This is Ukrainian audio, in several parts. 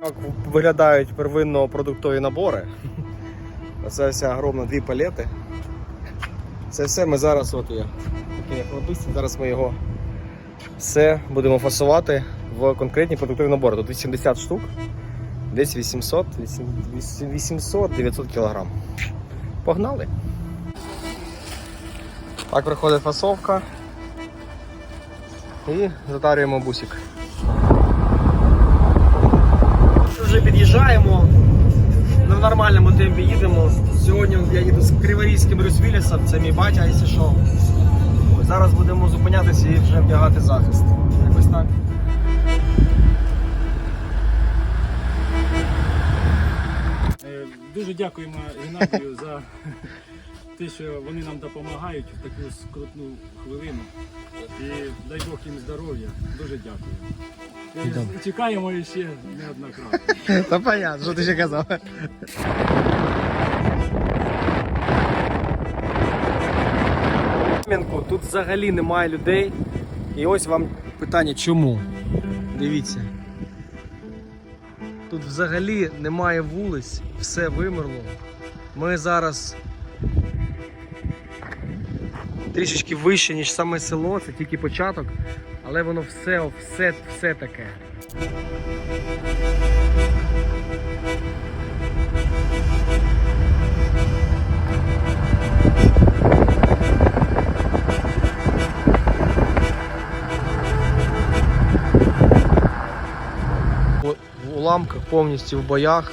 Так виглядають первинно-продуктові набори. Оце вся огромна дві палети. Це все ми зараз, от я такий як зараз ми його все будемо фасувати в конкретні продуктові набори. Тут 80 штук, десь 800, 800-900 кг. Погнали! Так приходить фасовка. І затарюємо бусик. Під'їжджаємо. На нормальному темпі їдемо. Сьогодні я їду з Криворізьким Брюс Віллісом, це мій батя, якщо що. Зараз будемо зупинятися і вже вдягати захист. Якось так. Е, Дуже дякуємо Геннадію за те, що вони нам допомагають в таку скрутну хвилину. І дай Бог їм здоров'я. Дуже дякую. І Чекаємо ще неоднократно. Та понятно, що ти ще казав. Тут взагалі немає людей. І ось вам питання, чому? Дивіться. Тут взагалі немає вулиць, все вимерло. Ми зараз трішечки вище, ніж саме село, це тільки початок, але воно все, все, все таке. в уламках, повністю в боях.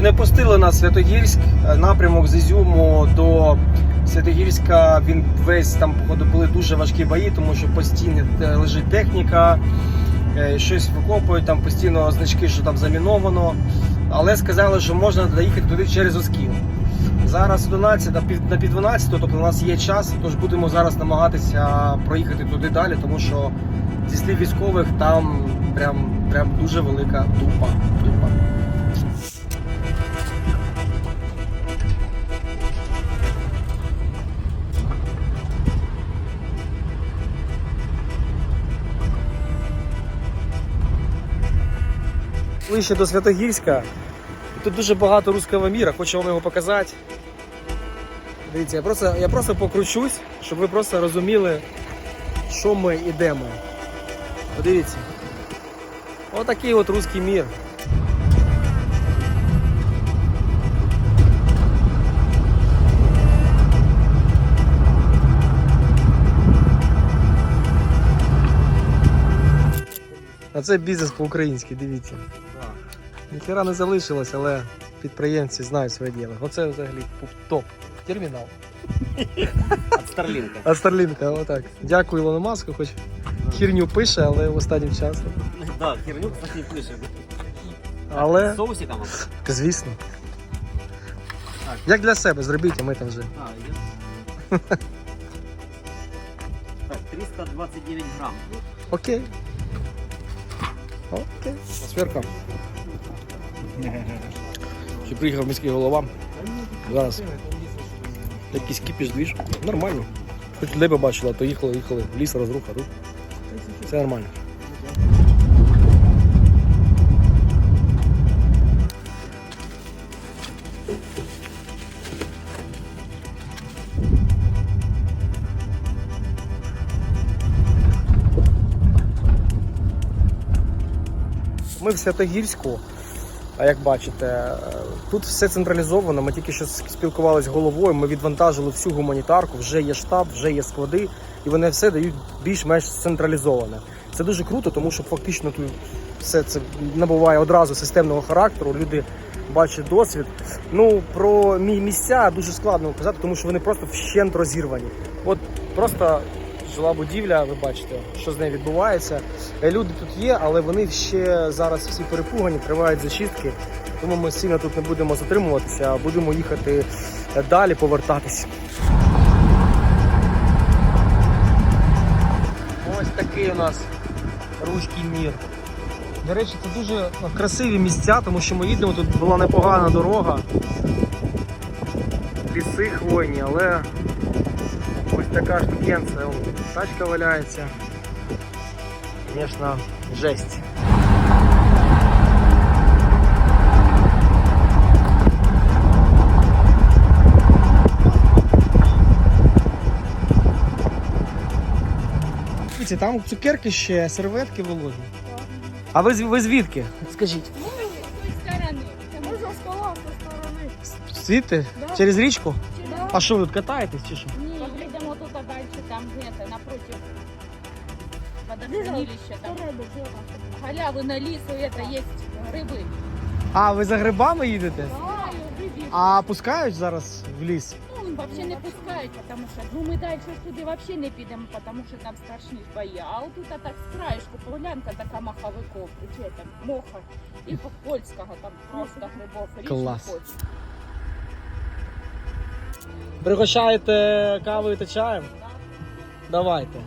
Не пустили нас Святогірськ, е, напрямок з Ізюму до Святогірська. Він весь там походу були дуже важкі бої, тому що постійно е, лежить техніка, е, щось викопують, там постійно значки, що там заміновано. Але сказали, що можна доїхати туди через Оскіл. Зараз 11 на пів 12, тобто у нас є час, тож будемо зараз намагатися проїхати туди далі, тому що зі слів військових там прям, прям дуже велика тупа. тупа. Ближче до Святогірська. Тут дуже багато русского міра, хочу вам його показати. Дивіться, я просто, я просто покручусь, щоб ви просто розуміли, що ми йдемо. Подивіться. Отакий от русський мір. А це бізнес по-українськи, дивіться. Ніхера не залишилось, але підприємці знають своє діло. Оце взагалі топ. Термінал. От Старлінка. Отак. Дякую Ілону Маску, хоч хірню пише, але останнім часом. Да, херню, кстати, пише. Але, Соусиком? або? звісно. Як для себе зробіть, а ми там вже. А. Так, 329 грам. Окей. Окей. Сверка. Ще приїхав міський голова. Зараз. Якийсь кіпіш двіж. Нормально. Хоч людей бачила, то їхали, їхали. Ліс, розруха, рух. Все нормально. Ми в Святогірську, а як бачите, е, тут все централізовано. Ми тільки що спілкувалися головою. Ми відвантажили всю гуманітарку, вже є штаб, вже є склади, і вони все дають більш-менш централізоване. Це дуже круто, тому що фактично тут все це набуває одразу системного характеру. Люди бачать досвід. Ну про мі- місця дуже складно казати, тому що вони просто вщент розірвані. От просто жила будівля, ви бачите, що з нею відбувається. Е, Люди тут є, але вони ще зараз всі перепугані, тривають зачистки. Тому ми сильно тут не будемо затримуватися, а будемо їхати е, далі, повертатись. Ось такий у нас руський мір. До речі, це дуже красиві місця, тому що ми їдемо, тут була непогана дорога. Ліси хвойні, але така штукенція. Тачка валяється. звісно, жесть. Дивіться, там цукерки ще, серветки вологі. А ви, з- ви звідки? Скажіть. Можна со сторони. Звідти? Да. Через річку? Да. А що ви тут катаєтесь чи що? Ні, там? галявина лісу, это есть гриби. А, ви за грибами їдете? Грибів. А пускають зараз в ліс? Ну, вообще не пускають, тому що ну, ми далі туди вообще не підемо, тому що там страшні бої. А отут а так з краєшку поглянка така маховиков, чи там моха і польського там просто грибов. річ Клас. хоч. Пригощаєте кавою та чаєм? Давайте.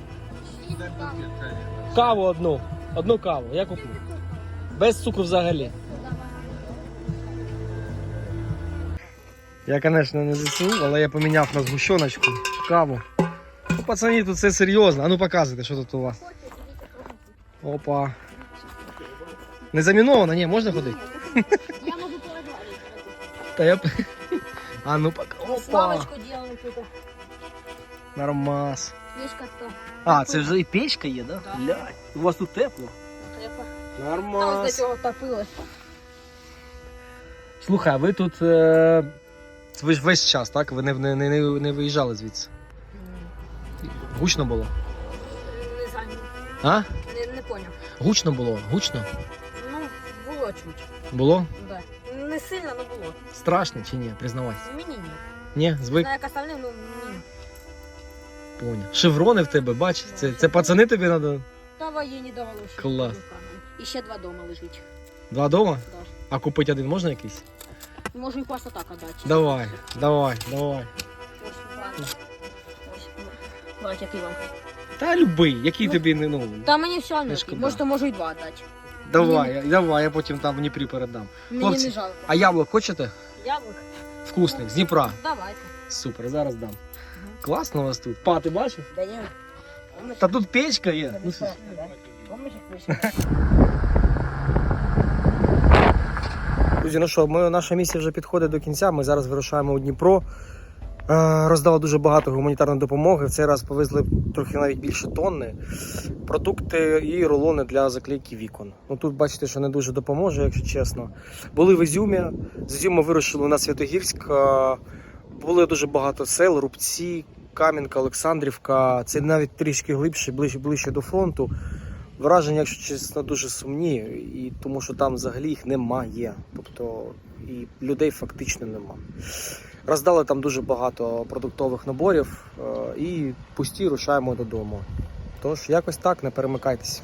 Каву одну. Одну каву. Я куплю. Без цукру взагалі. Я, звісно, не ЗСУ, але я поміняв на згущеночку, каву. Ну, пацані, тут все серйозно. А ну показуйте, що тут у вас. Опа. Не заміновано, ні, можна ходити? Я можу переговорити. Та я. А ну пока. Опа. Славочку тут. Нормас. Пішка то. А, це вже і печка є, да? Да. Блядь, у вас тут тепло. Треба. Там Нормас. цього. Слухай, а ви тут. Е... Ви ж весь час, так? Ви не, не, не, не виїжджали звідси. Гучно було. Не знаю, А? не, не поняв. Гучно було? Гучно? Ну, було чуть. Було? Да. Не сильно, але було. Страшно чи ні? Признавайся. Мені ні. Ні, звик, Знаю, як остальним, ну ні. Поняв. Шеврони в тебе, бач? Це, це пацани тобі треба? Та воєнні давало ще. Клас. І ще два дома лежить. Два дома? Да. А купити один можна якийсь? Можу і просто так отдати. Давай, давай, давай. Ось, який вам. Та любий, який Ну, тобі не ну. Та мені все одно. Не шкода. Можете, можу і два отдати. Давай, я- давай, я потім там в Дніпрі передам. Мені Хлопці, не жалко. А яблук хочете? Яблук? Вкусних, з Дніпра. Давайте. Супер, зараз дам. Класно у вас тут. Па, ти бачив? Да ні. Та тут печка є. Ну, слухай. Друзі, ну що, ми, наша місія вже підходить до кінця. Ми зараз вирушаємо у Дніпро. Е, Роздали дуже багато гуманітарної допомоги. В цей раз повезли трохи навіть більше тонни. Продукти і рулони для заклейки вікон. Ну тут бачите, що не дуже допоможе, якщо чесно. Були в Ізюмі. З Ізюма вирушили на Святогірськ. Е, Було дуже багато сел, Рубці, Кам'янка, Олександрівка. Це навіть трішки глибше, ближче, ближче до фронту. Враження, якщо чесно, дуже сумні, і тому що там взагалі їх немає. Тобто і людей фактично нема. Роздали там дуже багато продуктових наборів е, і пусті рушаємо додому. Тож якось так, не перемикайтеся.